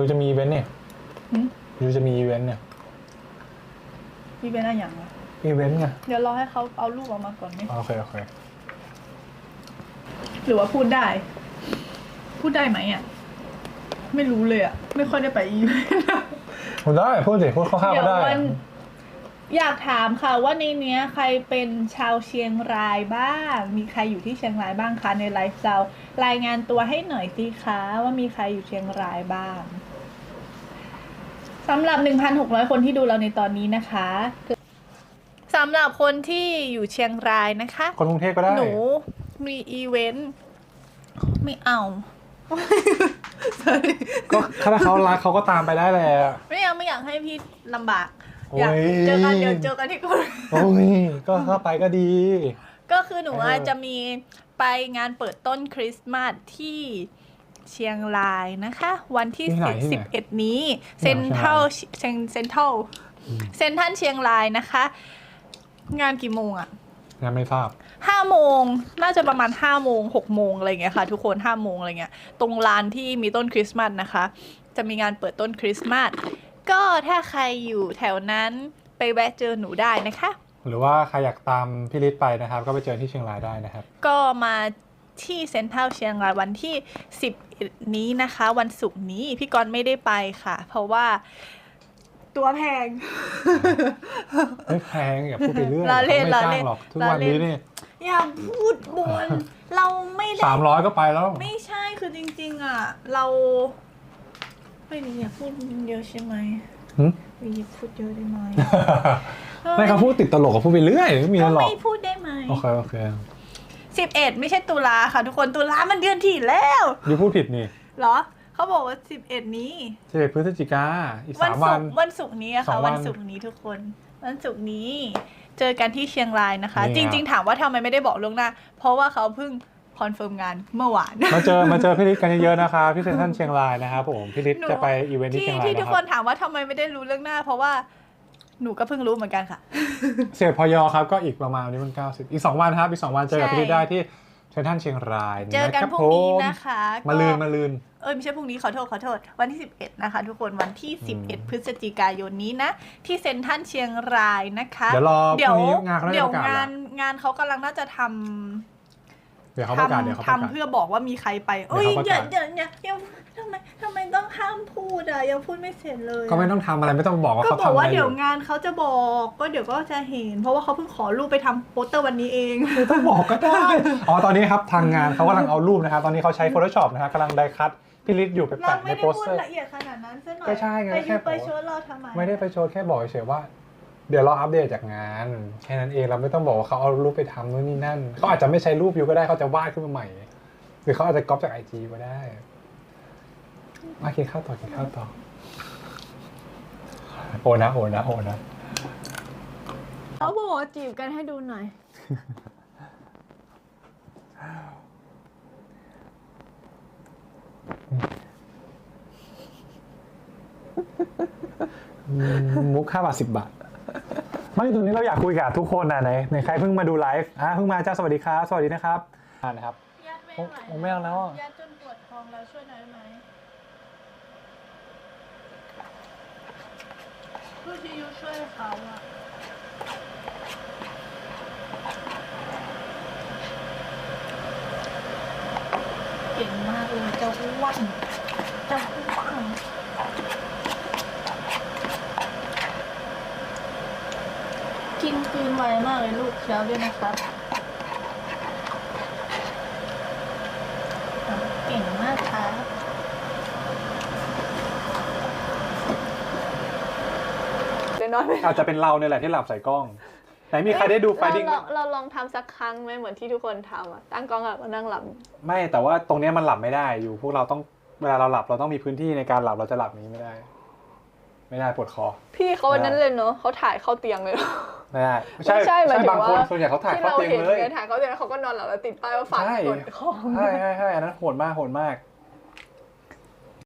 ยูจะมีอีเวนต์เนี่ยหึ ยูจะมีอีเวนต์เนี่ยพี่เป็นอะไรอย่างวะอีเวนต์ไงเดี๋ยวรอให้เขาเอารูปออกมาก่อนไหมอ๋อโอเคโอเคหรือว่าพูดได้ พูดได้ไหมอะ ไม่รู้เลยอะ ไม่ค่อยได้ไปอีเวนต์พูดได้พูดสิพูดคร่าวๆเดี๋ก็ยวได้วัน อยากถามค่ะว่าในเนี้ย ใครเป็นชาวเชียงรายบ้าง มีใครอยู่ที่เชียงรายบ้างคะในไลฟ์เรารายงานตัวให้หน่อยสิคะว่ามีใครอยู่เชียงรายบ้าง สำหรับ 1,600 คนที่ดูเราในตอนนี้นะคะสำหรับคนที่อยู่เชียงรายนะคะ คนกรุงเทพก็ได้หนูมีอีเวนต์ไม่เอา Sorry ก็ถ้าเขารักเขาก็ตามไปได้แหละ ไม่เอาไม่อยากให้พี่ลำบากโอ้ยอยากเจอกันเดี๋ยวเจอกันที่กรุงโอ้ยก็เข้าไปก็ดี ก็คือหนูเอออาจจะมีไปงานเปิดต้นคริสต์มาสที่ เชียงรายนะคะ วันที่ที่ไหนที่ไหนสิบเอ็ดนี้ที่เซไหนนทรัลเซนเซนทรัลเซนทันเชียงรายนะคะ งานกี่โมงอะยังไม่ทราบ ห้าโมงน่าจะประมาณห้าโมงหกโมงอะไรเงี้ยค่ะ ทุกคนห้าโมงอะไรเงี้ยตรงลานที่มีต้นคริสต์มาสนะคะ จะมีงานเปิดต้นคริสต์มาสก็ถ้าใครอยู่แถวนั้นไปแวะเจอหนูได้นะคะ หรือว่าใครอยากตามพี่ฤทธิ์ไปนะครับ ก็ไปเจอที่เชียงรายได้นะครับ ก็มา ที่เซ็นทรัลเชียงรายวันที่ 10 นี้นะคะ วันศุกร์นี้พี่กรณ์ไม่ได้ไปค่ะ เพราะว่าตัวแพง ไม่แพงอย่าพูดไปเรื่อยล้อเล่นเขาไม่ล้อจ้าเล่งนหรอกทุกล้อวันเล่น นี้นี่อย่าพูดบน เราไม่ได้ สามร้อยก็ไปแล้ว ไม่ใช่คือจริง ๆ อะ เราไม่นี่อย่าพูดเยอะใช่ไหมหึอย่าพูดเยอะได้ไหมไม่เขาพูดติดตลกกับพูดไปเรื่อยไม่มีก็อะไรหรอก ไม่พูดได้ไหมโอเคโอเค สิบเอ็ดไม่ใช่ตุลาค่ะ ทุกคนตุลามันเดือนที่แล้วยูพูดผิดนี่เหรอเขาบอกว่าสิบเอ็ดนี้สิบเอ็ดพฤศจิกาอีกวัสามศุวักน ร์วันศุกร์นี้อะสอค่ะ งวันวันศุกร์นี้ทุกคน วันศุกร์นี้ เจอกันที่เชียงรายนะคะ นี่จไง ริง ๆ ถามว่าทำไมไม่ได้บอกล่วงหน้า เพราะว่าเขาเพิ่งคอนเฟิร์มงานเมื่อวาน มาเจอมาเจอพี่ฤทธิ์กันเยอะๆนะครับพี่เซนทรันเชียงรายนะครับผมพี่ฤทธิ์หนูจะไปอีเวนต์ที่ที่เชียงรายที่ทุนะกคครันบถามว่าทำไมไม่ได้รู้เรื่องหน้า เพราะว่า หนูก็เพิ่งรู้เหมือนกันค่ะ เสียพยอครับก็อีกประมาณวันนี้มันเก้าสิบอีกสองวันครับ อีกสองวันเจอกับใช่พี่ฤทธิ์ได้ที่เซนทรันเชียงรายเจอกันนะคบพรุ่งนี้ผมนะคะมาลืนก็มาลืนเอ้ยไม่ใช่พรุ่งนี้ขอโทษขอโทษ วันที่ 11 นะคะ ทุกคนวันที่อืม11 พฤศจิกายนนี้นะ ที่เซ็นทรัลเชียงรายนะคะ เดี๋ยวรอพเดี๋ยวรุ่งนี้งานเขาได้เดี๋ยวประกาศงาแล้นวงานเขากำลังน่าจะทำ เดี๋ยวเขาประกาศเดี๋ยวเขาประกาศ ทำเพื่อบอกว่ามีใครไป เอ้ยเดี๋ยวเขาประาศอกย่าอย่าอย่าอย่าทำไมทำไมต้องห้ามพูดอะยังพูดไม่เสร็จเลยอะก็ไม่ต้องทำอะไรไม่ต้องบอกว่าก็เขาบอกทำอะว่าไรอเดี๋ยวยู่งานเขาจะบอกก็เดี๋ยวก็จะเห็น เพราะว่าเขาเพิ่งขอรูปไปทำโปสเตอร์วันนี้เองไม่ต้องบอกก็ได้ อ๋อตอนนี้ครับทางงานเขากำลังเอารูปนะครับตอนนี้เขาใช้ Photoshop นะครับกำลังไดคัตพี่ฤทธิ์อยู่ไปเราแปะในไม่ได้โปสพูดเตอร์ ละเอียดขนาดนั้นซะหน่อยก็ใช่ไงไปแค่ยูบอก ไปชวนเราทำไมไม่ได้ไปโชว์แค่บอกเฉยๆว่า เดี๋ยวเราอัปเดตจากงานแค่นั้นเองเราไม่ต้องบอกว่าเขาเอารูปไปทำนู่นนี่นั่นเขาอาจจะไม่ใช้รูปอยู่ก็ได้เขาจะวาดขึ้นมาใหม่ หรือเขาอาจจะก๊อปจากไอจีก็ได้มากินข้าวต่อกินข้าวต่อโอนะโอนะโอนะเขาบอกว่าจีบกันให้ดูหน่อย มุกห้าบาทสิบบาท ไม่ตรงนี้เราอยากคุยกับทุกคนนะในในใครเพิ่งมาดูไลฟ์อะเพิ่งมาจ้าสวัสดีครับสวัสดีนะครับอ่านะครับยัดไม่โอ้ไหวโอ้ไม่เอาแล้วอะยัดจนปวดท้องแล้วช่วยหน่อยได้ไหมคือที่ยูช่วยเขาอะเก่งมากเลยเจ้าอ้วนเจ้าอ้วน กินกลืนไวมากเลยลูกเชียวด้วยนะครับ เก่งมากครับเดี๋ยวนอนไปอาจจะเป็นเราเนี่ยแหละที่หลับใส่กล้อง ไหนมีใครได้ดูไฟดิ้งเราเราลองทำสักครั้งไหมเหมือนที่ทุกคนทำอะตั้งกล้องอะมานั่งหลับ ไม่แต่ว่าตรงเนี้ยมันหลับไม่ได้อยู่ พวกเราต้องเวลาเราหลับเราต้องมีพื้นที่ในการหลับเราจะหลับอย่างนี้ไม่ได้ ไม่ได้ปวดคอ พี่เขาวันนั้นเลยเนอะเขาถ่ายเข้าเตียงเลย ไม่ได้ไม่ใช่หมายถึงบางคนว่า ส่วนใหญ่เขาถ่ายที่เข้าเราเตียงเห็นเลยไงถ่ายเข้าเตียงแล้วเขาก็นอนหลับแล้วติดป้ายว่าฝากใช่ กดของ ใช่ใช่ใช่อันนั้นโหดมากโหดมาก